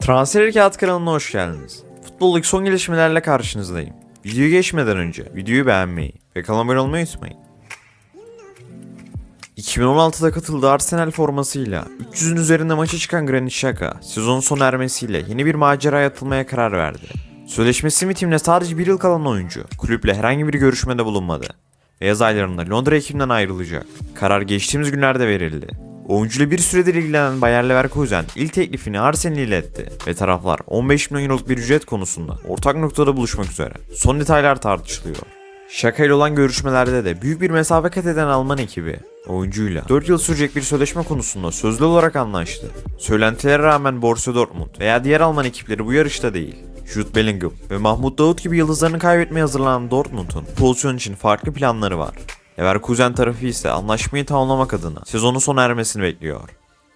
Transfer Kağıt kanalına hoş geldiniz. Futboldaki son gelişmelerle karşınızdayım. Videoyu geçmeden önce videoyu beğenmeyi ve kanala abone olmayı unutmayın. 2016'da katıldığı Arsenal formasıyla 300'ün üzerinde maça çıkan Granit Xhaka sezonun sona ermesiyle yeni bir maceraya atılmaya karar verdi. Sözleşmesi bitimine sadece bir yıl kalan oyuncu kulüple herhangi bir görüşmede bulunmadı. Ve yaz aylarında Londra ekibinden ayrılacak. Karar geçtiğimiz günlerde verildi. Oyuncuyla bir süredir ilgilenen Bayer Leverkusen ilk teklifini Arsenal'e iletti ve taraflar 15 milyon euroluk bir ücret konusunda ortak noktada buluşmak üzere. Son detaylar tartışılıyor. Şaka ile olan görüşmelerde de büyük bir mesafe kat eden Alman ekibi oyuncuyla 4 yıl sürecek bir sözleşme konusunda sözlü olarak anlaştı. Söylentilere rağmen Borussia Dortmund veya diğer Alman ekipleri bu yarışta değil. Jude Bellingham ve Mahmut Davut gibi yıldızlarını kaybetmeye hazırlanan Dortmund'un pozisyon için farklı planları var. Leverkusen tarafı ise anlaşmayı tamamlamak adına sezonun sona ermesini bekliyor.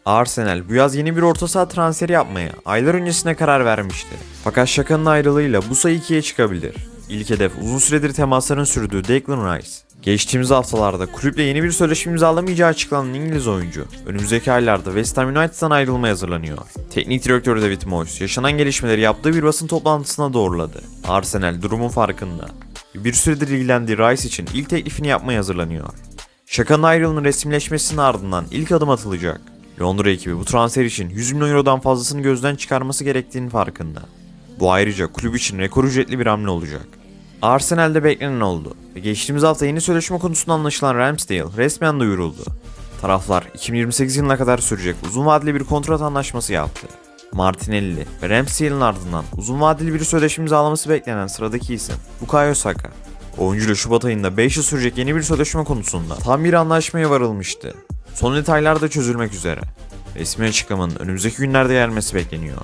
Arsenal bu yaz yeni bir orta saha transferi yapmaya aylar öncesine karar vermişti. Fakat Şaka'nın ayrılığıyla bu sayı ikiye çıkabilir. İlk hedef uzun süredir temasların sürdüğü Declan Rice. Geçtiğimiz haftalarda kulüple yeni bir sözleşme imzalamayacağı açıklanan İngiliz oyuncu, önümüzdeki aylarda West Ham United'dan ayrılmaya hazırlanıyor. Teknik direktör David Moyes, yaşanan gelişmeleri yaptığı bir basın toplantısına doğruladı. Arsenal durumun farkında. Bir süredir ilgilendiği Rice için ilk teklifini yapmaya hazırlanıyor. Şaka'nın ayrılığının resimleşmesinin ardından ilk adım atılacak. Londra ekibi bu transfer için 100 milyon eurodan fazlasını gözden çıkarması gerektiğinin farkında. Bu ayrıca kulüp için rekor ücretli bir hamle olacak. Arsenal'de beklenen oldu ve geçtiğimiz hafta yeni sözleşme konusunda anlaşılan Ramsdale resmen duyuruldu. Taraflar 2028 yılına kadar sürecek uzun vadeli bir kontrat anlaşması yaptı. Martinelli ve Ramsdale'in ardından uzun vadeli bir sözleşme imzalaması beklenen sıradaki isim Bukayo Saka. Oyuncuyla Şubat ayında 5 yıl sürecek yeni bir sözleşme konusunda tam bir anlaşmaya varılmıştı. Son detaylar da çözülmek üzere. Resmi açıklamanın önümüzdeki günlerde gelmesi bekleniyor.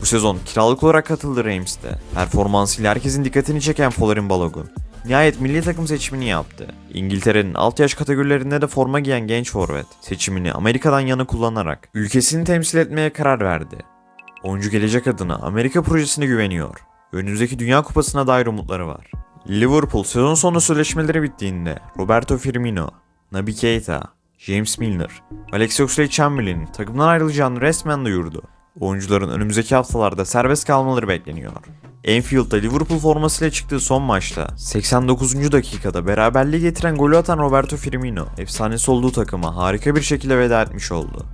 Bu sezon kiralık olarak katıldı Rams'te. Performansıyla herkesin dikkatini çeken Folarin Balogun. Nihayet milli takım seçimini yaptı. İngiltere'nin alt yaş kategorilerinde de forma giyen genç forvet seçimini Amerika'dan yana kullanarak ülkesini temsil etmeye karar verdi. Oyuncu gelecek adına Amerika projesine güveniyor. Önümüzdeki Dünya Kupası'na dair umutları var. Liverpool sezon sonu sözleşmeleri bittiğinde Roberto Firmino, Naby Keita, James Milner, Alex Oxlade-Chamberlain'in takımdan ayrılacağını resmen duyurdu. Oyuncuların önümüzdeki haftalarda serbest kalmaları bekleniyor. Anfield'da Liverpool formasıyla çıktığı son maçta 89. dakikada beraberliği getiren golü atan Roberto Firmino efsanesi olduğu takıma harika bir şekilde veda etmiş oldu.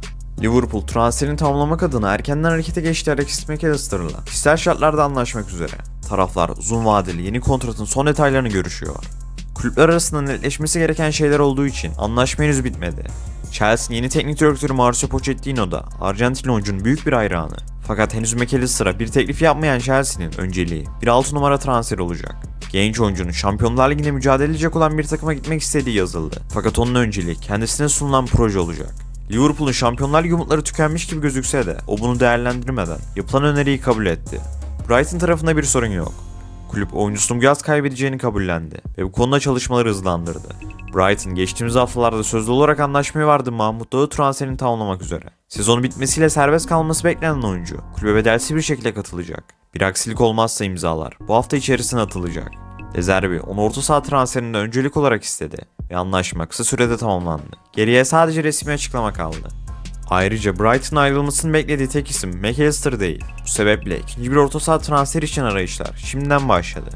Liverpool transferini tamamlamak adına erkenden harekete geçti Alexis McAllister'la kişisel şartlarda anlaşmak üzere. Taraflar uzun vadeli yeni kontratın son detaylarını görüşüyor. Kulüpler arasında netleşmesi gereken şeyler olduğu için anlaşma henüz bitmedi. Chelsea'nin yeni teknik direktörü Mauricio Pochettino da Arjantin oyuncunun büyük bir hayranı. Fakat henüz McAllister'a bir teklif yapmayan Chelsea'nin önceliği bir 6 numara transfer olacak. Genç oyuncunun Şampiyonlar Ligi'nde mücadele edecek olan bir takıma gitmek istediği yazıldı. Fakat onun önceliği kendisine sunulan proje olacak. Liverpool'un Şampiyonlar Ligi umutları tükenmiş gibi gözükse de o bunu değerlendirmeden yapılan öneriyi kabul etti. Brighton tarafında bir sorun yok. Kulüp oyuncusunun bu yaz kaybedeceğini kabullendi ve bu konuda çalışmaları hızlandırdı. Brighton geçtiğimiz haftalarda sözlü olarak anlaşmaya vardı Mahmut Dağı transferini tamamlamak üzere. Sezonu bitmesiyle serbest kalması beklenen oyuncu kulübe bedelsiz bir şekilde katılacak. Bir aksilik olmazsa imzalar bu hafta içerisinde atılacak. Dezerbi onu orta saha transferinde öncelik olarak istedi ve anlaşma kısa sürede tamamlandı. Geriye sadece resmi açıklama kaldı. Ayrıca Brighton ayrılmasını beklediği tek isim McAllister değil. Bu sebeple ikinci bir orta saha transferi için arayışlar şimdiden başladı.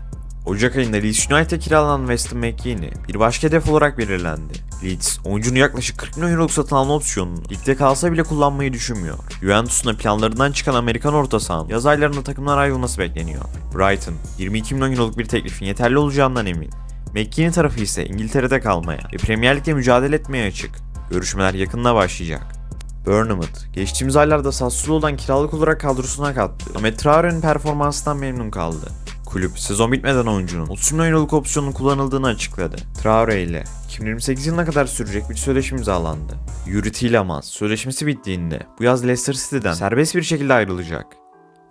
Ocak ayında Leeds United'e kiralanan Weston McKennie bir başka hedef olarak belirlendi. Leeds, oyuncunun yaklaşık 40 milyon euroluk satın alma opsiyonunu ligde kalsa bile kullanmayı düşünmüyor. Juventus'un da planlarından çıkan Amerikan orta sahanın yaz aylarında takımdan ayrılması bekleniyor. Brighton, 22 milyon euroluk bir teklifin yeterli olacağından emin. McKennie tarafı ise İngiltere'de kalmaya ve Premier Lig'de mücadele etmeye açık. Görüşmeler yakında başlayacak. Bournemouth, geçtiğimiz aylarda Sassuolo'dan kiralık olarak kadrosuna kattı. Ahmet Traore'nin performansından memnun kaldı. Kulüp sezon bitmeden oyuncunun 30 milyon euroluk opsiyonun kullanıldığını açıkladı. Traore ile 2028 yılına kadar sürecek bir sözleşme imzalandı. Yuri Tielemans sözleşmesi bittiğinde bu yaz Leicester City'den serbest bir şekilde ayrılacak.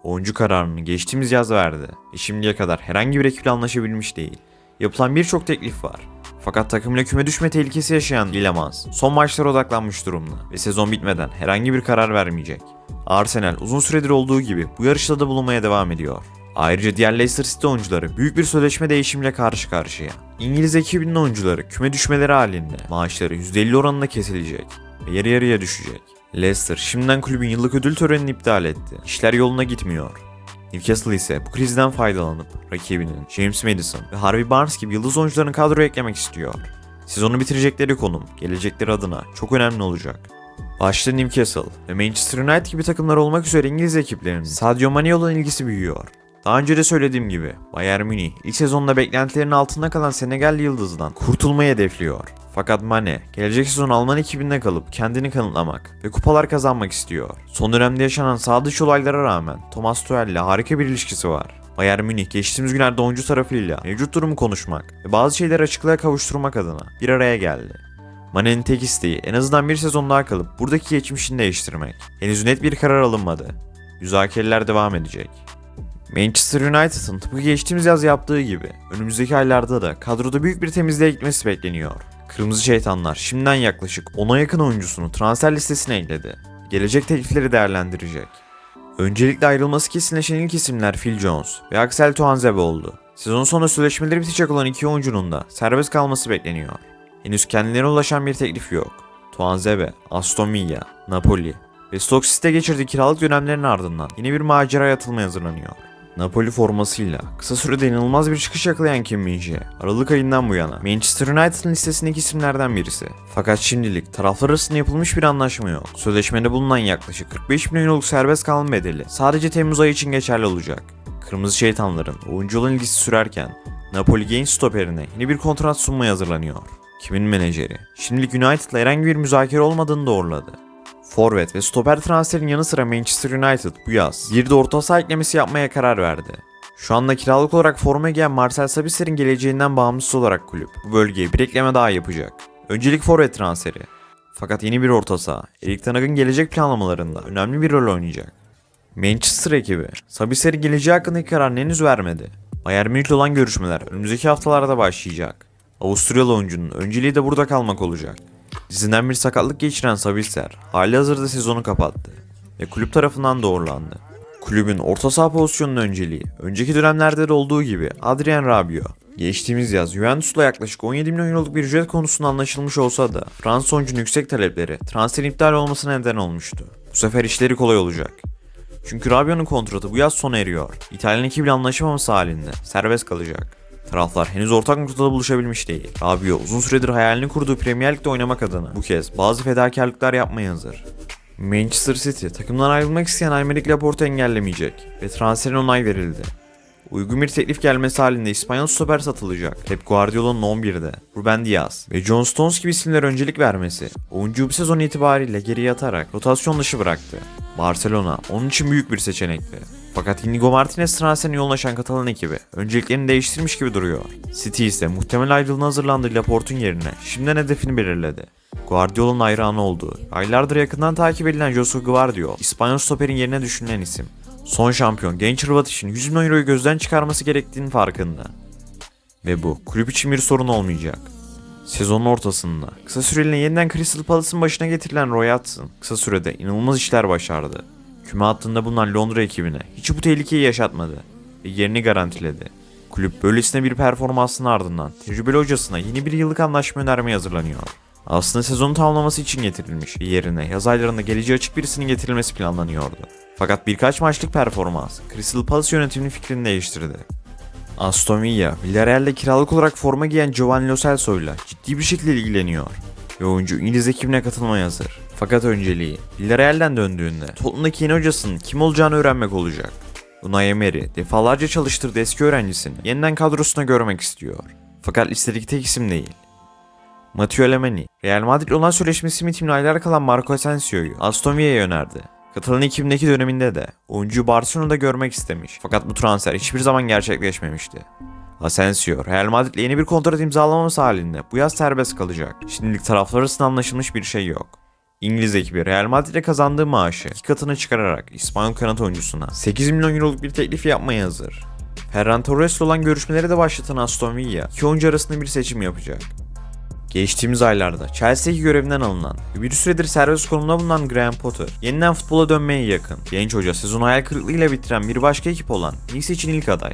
Oyuncu kararını geçtiğimiz yaz verdi ve şimdiye kadar herhangi bir ekiple anlaşabilmiş değil. Yapılan birçok teklif var. Fakat takımla küme düşme tehlikesi yaşayan Tielemans son maçlara odaklanmış durumda ve sezon bitmeden herhangi bir karar vermeyecek. Arsenal uzun süredir olduğu gibi bu yarışta da bulunmaya devam ediyor. Ayrıca diğer Leicester City oyuncuları büyük bir sözleşme değişimiyle karşı karşıya. İngiliz ekibinin oyuncuları küme düşmeleri halinde maaşları %50 oranında kesilecek ve yarı yarıya düşecek. Leicester şimdiden kulübün yıllık ödül törenini iptal etti. İşler yoluna gitmiyor. Newcastle ise bu krizden faydalanıp rakibinin James Madison ve Harvey Barnes gibi yıldız oyuncularını kadroya eklemek istiyor. Sezonu bitirecekleri konum, gelecekleri adına çok önemli olacak. Başta Newcastle ve Manchester United gibi takımlar olmak üzere İngiliz ekiplerinin Sadio Mane olan ilgisi büyüyor. Daha önce de söylediğim gibi Bayern Münih ilk sezonda beklentilerin altında kalan Senegalli yıldızdan kurtulmayı hedefliyor. Fakat Mane gelecek sezon Alman ekibinde kalıp kendini kanıtlamak ve kupalar kazanmak istiyor. Son dönemde yaşanan sağ dışı olaylara rağmen Thomas Tuchel ile harika bir ilişkisi var. Bayern Münih geçtiğimiz günlerde oyuncu tarafıyla mevcut durumu konuşmak ve bazı şeyleri açıklığa kavuşturmak adına bir araya geldi. Mane'nin tek isteği en azından bir sezon daha kalıp buradaki geçmişini değiştirmek. Henüz net bir karar alınmadı. Müzakereler devam edecek. Manchester United'ın tıpkı geçtiğimiz yaz yaptığı gibi önümüzdeki aylarda da kadroda büyük bir temizliğe gitmesi bekleniyor. Kırmızı Şeytanlar şimdiden yaklaşık 10'a yakın oyuncusunu transfer listesine ekledi. Gelecek teklifleri değerlendirecek. Öncelikle ayrılması kesinleşen ilk isimler Phil Jones ve Axel Tuanzebe oldu. Sezon sonu sözleşmeleri bitecek olan iki oyuncunun da serbest kalması bekleniyor. Henüz kendilerine ulaşan bir teklif yok. Tuanzebe, Aston Villa, Napoli ve Stoke City'de geçirdiği kiralık dönemlerin ardından yeni bir maceraya atılmaya hazırlanıyor. Napoli formasıyla kısa sürede inanılmaz bir çıkış yakalayan Kim Min-jae, Aralık ayından bu yana Manchester United'ın listesindeki isimlerden birisi. Fakat şimdilik taraflar arasında yapılmış bir anlaşma yok. Sözleşmede bulunan yaklaşık 45 milyon euroluk serbest kalma bedeli sadece Temmuz ayı için geçerli olacak. Kırmızı Şeytanların oyuncu olan ilgisi sürerken Napoli genç stoperine yeni bir kontrat sunmaya hazırlanıyor. Kimin menajeri şimdilik United'la herhangi bir müzakere olmadığını doğruladı. Forvet ve stoper transferin yanı sıra Manchester United bu yaz bir de orta saha eklemesi yapmaya karar verdi. Şu anda kiralık olarak forma giyen Marcel Sabitser'in geleceğinden bağımsız olarak kulüp bu bölgeye bir ekleme daha yapacak. Öncelik forvet transferi. Fakat yeni bir orta saha, Erik Ten Hag'ın gelecek planlamalarında önemli bir rol oynayacak. Manchester ekibi, Sabitser'in geleceği hakkındaki kararını henüz vermedi. Bayern Münih'le olan görüşmeler önümüzdeki haftalarda başlayacak. Avusturyalı oyuncunun önceliği de burada kalmak olacak. Dizinden bir sakatlık geçiren Sabitzer hali hazırda sezonu kapattı ve kulüp tarafından doğrulandı. Kulübün orta saha pozisyonunun önceliği önceki dönemlerde de olduğu gibi Adrien Rabiot. Geçtiğimiz yaz Juventus'la yaklaşık 17 milyon euroluk bir ücret konusunda anlaşılmış olsa da Fransız oyuncunun yüksek talepleri transferin iptal olmasına neden olmuştu. Bu sefer işleri kolay olacak. Çünkü Rabiot'un kontratı bu yaz sona eriyor. İtalyan ekibiyle anlaşamaması halinde serbest kalacak. Taraflar henüz ortak noktada buluşabilmiş değil. Rabiot uzun süredir hayalini kurduğu Premier Lig'de oynamak adına bu kez bazı fedakarlıklar yapmaya hazır. Manchester City takımdan ayrılmak isteyen Aymeric Laporte'u engellemeyecek ve transferin onay verildi. Uygun bir teklif gelmesi halinde İspanyol stoper satılacak. Pep Guardiola'nın 11'de, Ruben Diaz ve John Stones gibi isimlere öncelik vermesi, oyuncuyu bu sezon itibariyle geriye atarak rotasyon dışı bıraktı. Barcelona onun için büyük bir seçenekti. Fakat Inigo Martinez transferine yoğunlaşan Katalan ekibi önceliklerini değiştirmiş gibi duruyor. City ise muhtemel ayrılığına hazırlandığı Laporte'un yerine şimdiden hedefini belirledi. Guardiola'nın hayranı olduğu, aylardır yakından takip edilen Josu Guardiol, İspanyol stoperin yerine düşünülen isim. Son şampiyon genç Hırvat için 100 milyon euroyu gözden çıkarması gerektiğinin farkında. Ve bu kulüp için bir sorun olmayacak. Sezonun ortasında kısa süreliğine yeniden Crystal Palace'ın başına getirilen Roy Hodgson kısa sürede inanılmaz işler başardı. Küme hattında bulunan Londra ekibine hiç bu tehlikeyi yaşatmadı ve yerini garantiledi. Kulüp böylesine bir performansın ardından tecrübeli hocasına yeni bir yıllık anlaşma önermeye hazırlanıyor. Aslında sezonu tamamlaması için getirilmiş ve yerine yaz aylarında geleceği açık birisinin getirilmesi planlanıyordu. Fakat birkaç maçlık performans Crystal Palace yönetiminin fikrini değiştirdi. Aston Villa, Villarreal'de kiralık olarak forma giyen Giovanni Lo Celso'yla ciddi bir şekilde ilgileniyor ve oyuncu İngiliz ekibine katılmaya hazır. Fakat önceliği Villarreal'den döndüğünde Tottenham'daki yeni hocasının kim olacağını öğrenmek olacak. Unai Emery defalarca çalıştırdığı eski öğrencisini yeniden kadrosuna görmek istiyor. Fakat listedeki tek isim değil. Matteo Alemany, Real Madrid olan sözleşmesi bitimine aylar kalan Marco Asensio'yu Aston Villa'ya önerdi. Katalan ekibindeki döneminde de oyuncuyu Barcelona'da görmek istemiş. Fakat bu transfer hiçbir zaman gerçekleşmemişti. Asensio, Real Madrid'le yeni bir kontrat imzalamaması halinde bu yaz serbest kalacak. Şimdilik taraflar arasında anlaşılmış bir şey yok. İngiliz ekibi Real Madrid'e kazandığı maaşı iki katına çıkararak İspanyol kanat oyuncusuna 8 milyon euroluk bir teklif yapmaya hazır. Ferran Torres'le olan görüşmeleri de başlatan Aston Villa, iki oyuncu arasında bir seçim yapacak. Geçtiğimiz aylarda Chelsea'deki görevinden alınan ve bir süredir serbest konumda bulunan Graham Potter yeniden futbola dönmeye yakın. Genç hoca sezonu hayal kırıklığıyla bitiren bir başka ekip olan Nice için ilk aday.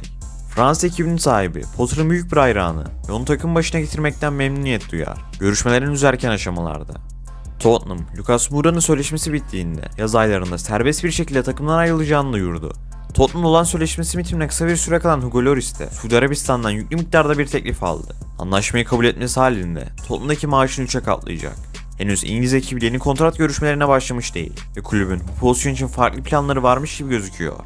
Fransız ekibinin sahibi Potter'ın büyük bir hayranı ve onu takım başına getirmekten memnuniyet duyar. Görüşmelerin henüz erken aşamalarda. Tottenham, Lucas Moura'nın sözleşmesi bittiğinde yaz aylarında serbest bir şekilde takımdan ayrılacağını duyurdu. Tottenham olan sözleşmesi bitimine kısa bir süre kalan Hugo Lloris de Suudi Arabistan'dan yüklü miktarda bir teklif aldı. Anlaşmayı kabul etmesi halinde Tottenham'daki maaşını 3'e katlayacak. Henüz İngiliz ekibi yeni kontrat görüşmelerine başlamış değil ve kulübün bu pozisyon için farklı planları varmış gibi gözüküyor.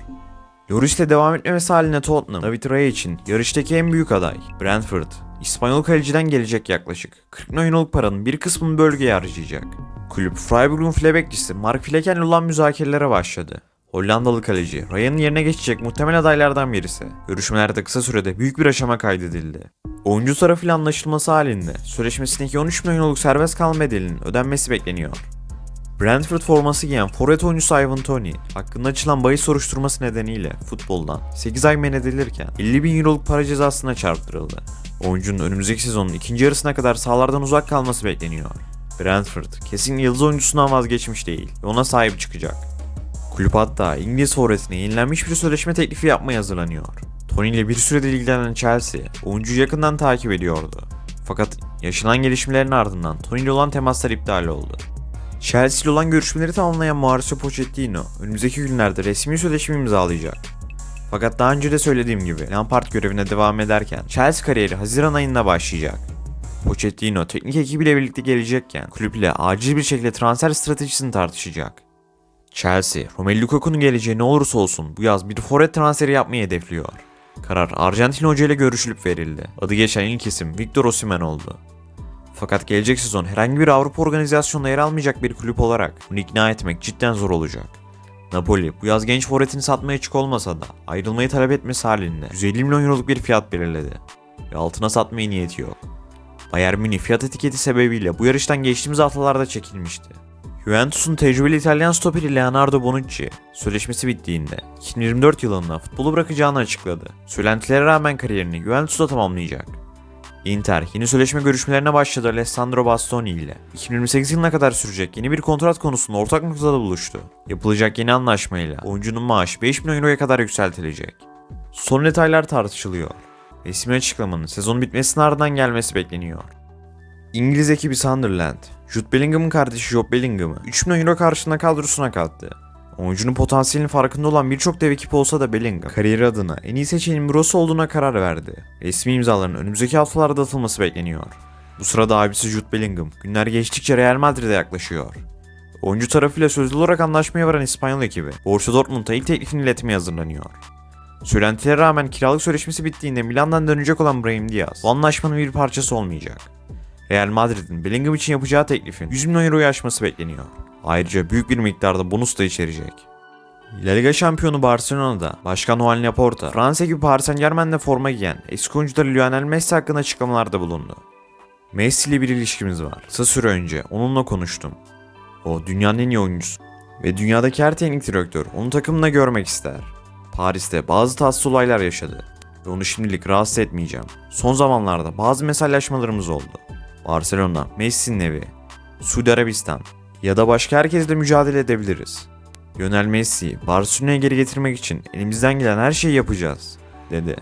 Lloris'le devam etmemesi halinde Tottenham, David Raya için yarıştaki en büyük aday Brentford, İspanyol kaleciden gelecek yaklaşık 40 milyonluk paranın bir kısmını bölgeye harcayacak. Kulüp Freiburg'un file bekçisi Mark Fleken'le olan müzakerelere başladı. Hollandalı kaleci Ryan'ın yerine geçecek muhtemel adaylardan birisi. Görüşmelerde kısa sürede büyük bir aşama kaydedildi. Oyuncu tarafıyla anlaşılması halinde sözleşmesindeki 13 milyonluk serbest kalma bedelinin ödenmesi bekleniyor. Brentford forması giyen forvet oyuncusu Ivan Toney hakkında açılan bahis soruşturması nedeniyle futboldan 8 ay men edilirken 50 bin euroluk para cezasına çarptırıldı. Oyuncunun önümüzdeki sezonun ikinci yarısına kadar sahalardan uzak kalması bekleniyor. Brentford kesin yıldız oyuncusundan vazgeçmiş değil ve ona sahip çıkacak. Kulüp hatta İngiliz forvetine yenilenmiş bir sözleşme teklifi yapmaya hazırlanıyor. Tony ile bir süredir ilgilenen Chelsea, oyuncuyu yakından takip ediyordu. Fakat yaşanan gelişmelerin ardından Tony ile olan temaslar iptal oldu. Chelsea ile olan görüşmeleri tamamlayan Mauricio Pochettino, önümüzdeki günlerde resmi sözleşme imzalayacak. Fakat daha önce de söylediğim gibi Lampard görevine devam ederken Chelsea kariyeri Haziran ayında başlayacak. Pochettino teknik ekibiyle birlikte gelecekken kulüple acil bir şekilde transfer stratejisini tartışacak. Chelsea, Romelu Lukaku'nun geleceği ne olursa olsun bu yaz bir forvet transferi yapmayı hedefliyor. Karar Arjantin Hoca ile görüşülüp verildi. Adı geçen ilk isim Victor Osimhen oldu. Fakat gelecek sezon herhangi bir Avrupa organizasyonunda yer almayacak bir kulüp olarak bunu ikna etmek cidden zor olacak. Napoli bu yaz genç forvetini satmaya açık olmasa da ayrılmayı talep etmesi halinde 150 milyon euroluk bir fiyat belirledi. Ve altına satmaya niyeti yok. Bayern Münih fiyat etiketi sebebiyle bu yarıştan geçtiğimiz haftalarda çekilmişti. Juventus'un tecrübeli İtalyan stoperi Leonardo Bonucci sözleşmesi bittiğinde 2024 yılında futbolu bırakacağını açıkladı. Söylentilere rağmen kariyerini Juventus'ta tamamlayacak. Inter yeni sözleşme görüşmelerine başladı Alessandro Bastoni ile. 2028 yılına kadar sürecek yeni bir kontrat konusunda ortak noktada buluştu. Yapılacak yeni anlaşmayla oyuncunun maaşı 5 milyon euroya kadar yükseltilecek. Son detaylar tartışılıyor. Resmi açıklamanın sezon bitmesinin ardından gelmesi bekleniyor. İngiliz ekibi Sunderland, Jude Bellingham'ın kardeşi Job Bellingham'ı 3 milyon euro karşılığında kadrosuna kattı. Oyuncunun potansiyelinin farkında olan birçok dev ekip olsa da Bellingham, kariyeri adına en iyi seçeneğin burası olduğuna karar verdi. Resmi imzaların önümüzdeki haftalarda atılması bekleniyor. Bu sırada abisi Jude Bellingham günler geçtikçe Real Madrid'e yaklaşıyor. Oyuncu tarafıyla sözlü olarak anlaşmaya varan İspanyol ekibi Borussia Dortmund'a ilk teklifini iletmeye hazırlanıyor. Söylentilere rağmen kiralık sözleşmesi bittiğinde Milan'dan dönecek olan Brahim Diaz bu anlaşmanın bir parçası olmayacak. Real Madrid'in Bellingham için yapacağı teklifin 100 milyon euroyu aşması bekleniyor. Ayrıca büyük bir miktarda bonus da içerecek. La Liga şampiyonu Barcelona'da Başkan Juan Laporta, Fransa gibi Paris Saint Germain'de forma giyen eski oyuncuları Lionel Messi hakkında açıklamalarda bulundu. Messi ile bir ilişkimiz var. Kısa süre önce onunla konuştum. O dünyanın en iyi oyuncusu. Ve dünyadaki her teknik direktör onu takımında görmek ister. Paris'te bazı tatsız olaylar yaşadı. Ve onu şimdilik rahatsız etmeyeceğim. Son zamanlarda bazı mesajlaşmalarımız oldu. Barcelona, Messi'nin evi, Suudi Arabistan ya da başka herkesle mücadele edebiliriz. Lionel Messi'yi Barcelona'ya geri getirmek için elimizden gelen her şeyi yapacağız, dedi.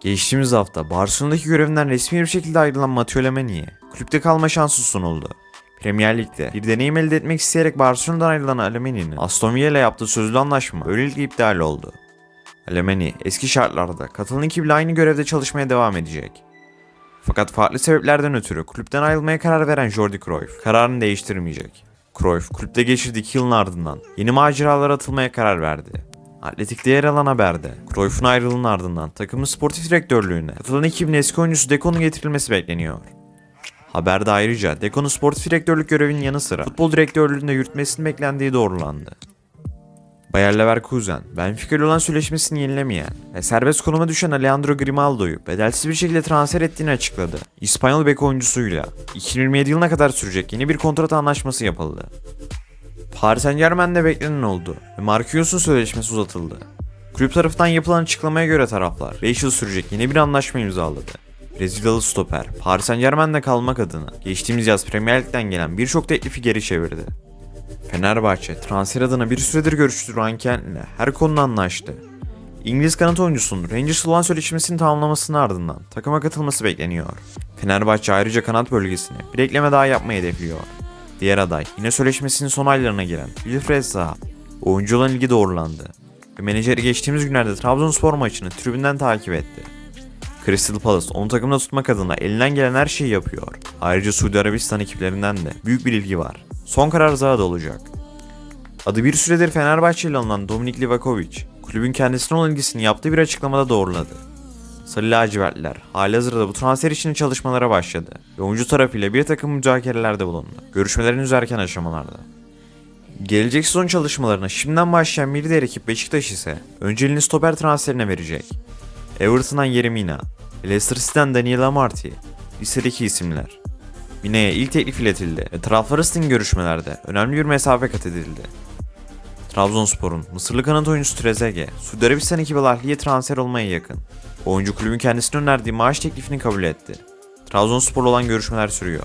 Geçtiğimiz hafta Barcelona'daki görevinden resmi bir şekilde ayrılan Matteo Lemany'e kulüpte kalma şansı sunuldu. Premier Lig'de bir deneyim elde etmek isteyerek Barcelona'dan ayrılan Alemany'nin Aston Villa ile yaptığı sözlü anlaşma böylelikle iptal oldu. Alemany eski şartlarda katılan ekiple aynı görevde çalışmaya devam edecek. Fakat farklı sebeplerden ötürü kulüpten ayrılmaya karar veren Jordi Cruyff kararını değiştirmeyecek. Cruyff kulüpte geçirdiği 2 yılın ardından yeni maceralara atılmaya karar verdi. Atletik'te yer alan haberde Cruyff'un ayrılığının ardından takımın sportif direktörlüğüne katılan ekibin eski oyuncusu Deco'nun getirilmesi bekleniyor. Haberde ayrıca Deco'nun sportif direktörlük görevinin yanı sıra futbol direktörlüğünde yürütmesinin beklendiği doğrulandı. Bayer Leverkusen, Benfica olan sözleşmesini yenilemeyen ve serbest konuma düşen Alejandro Grimaldo'yu bedelsiz bir şekilde transfer ettiğini açıkladı. İspanyol bek oyuncusuyla 2027 yılına kadar sürecek yeni bir kontrat anlaşması yapıldı. Paris Saint Germain'de beklenen oldu ve Marquinhos'un sözleşmesi uzatıldı. Kulüp tarafından yapılan açıklamaya göre taraflar 5 yıl sürecek yeni bir anlaşma imzaladı. Brezilyalı stoper Paris Saint Germain'de kalmak adına geçtiğimiz yaz Premier Lig'den gelen birçok teklifi geri çevirdi. Fenerbahçe transfer adına bir süredir görüştü Ryan Kent'le her konuda anlaştı. İngiliz kanat oyuncusunun Rangers olan sözleşmesini tamamlamasının ardından takıma katılması bekleniyor. Fenerbahçe ayrıca kanat bölgesine bir ekleme daha yapmayı hedefliyor. Diğer aday yine sözleşmesinin son aylarına giren Wilfred Zaha. Oyuncu olan ilgi doğrulandı. Ve menajeri geçtiğimiz günlerde Trabzonspor maçını tribünden takip etti. Crystal Palace onu takımda tutmak adına elinden gelen her şeyi yapıyor. Ayrıca Suudi Arabistan ekiplerinden de büyük bir ilgi var. Son karar Zaha'da olacak. Adı bir süredir Fenerbahçe ile alınan Dominik Livakovic, kulübün kendisine olan ilgisini yaptığı bir açıklamada doğruladı. Sarı lacivertliler halihazırda bu transfer için çalışmalara başladı ve oyuncu tarafıyla bir takım müzakerelerde bulundu. Görüşmelerin henüz erken aşamalarda. Gelecek sezon çalışmalarına şimdiden başlayan bir diğer ekip Beşiktaş ise önceliğini stoper transferine verecek. Everton'dan Yeremina, Leicester City'den Daniel Amarty, listedeki isimler. Mine'ye ilk teklif iletildi ve arasındaki görüşmelerde önemli bir mesafe kat edildi. Trabzonspor'un Mısırlı kanat oyuncusu Trezeguet, Suudi Arabistan ekibi Al Ahli'ye transfer olmaya yakın. Oyuncu kulübün kendisine önerdiği maaş teklifini kabul etti. Trabzonspor'la olan görüşmeler sürüyor.